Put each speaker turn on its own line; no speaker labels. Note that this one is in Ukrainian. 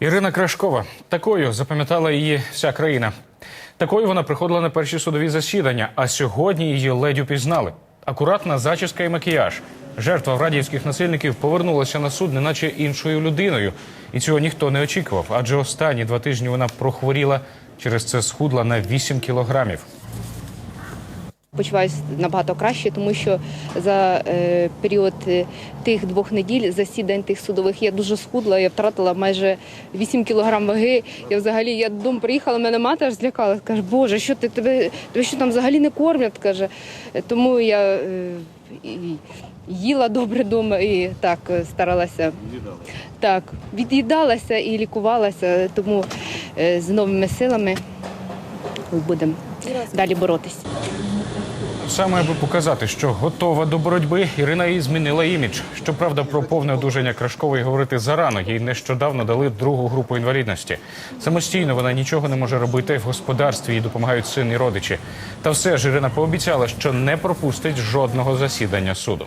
Ірина Крашкова такою запам'ятала її вся країна. Такою вона приходила на перші судові засідання, а сьогодні її ледь упізнали. Акуратна зачіска і макіяж. Жертва радіївських насильників повернулася на суд, неначе іншою людиною. І цього ніхто не очікував, адже останні два тижні вона прохворіла, через це схудла на 8 кілограмів.
Почуваюся набагато краще, тому що за е, період е, тих двох неділь засідань тих судових я дуже схудла. Я втратила майже 8 кілограм ваги. Я взагалі я додому приїхала, мене мати аж злякалась. Каже, Боже, що ти тебе, тебе що там взагалі не кормлять? каже. Е, Тому я е, їла добре вдома і так старалася. Так, від'їдалася і лікувалася, тому е, з новими силами будемо далі боротися.
Саме аби показати, що готова до боротьби, Ірина і змінила імідж. Щоправда, про повне одужання Крашкової говорити зарано. Їй нещодавно дали другу групу інвалідності. Самостійно вона нічого не може робити в господарстві. Їй допомагають син і родичі. Та все ж Ірина пообіцяла, що не пропустить жодного засідання суду.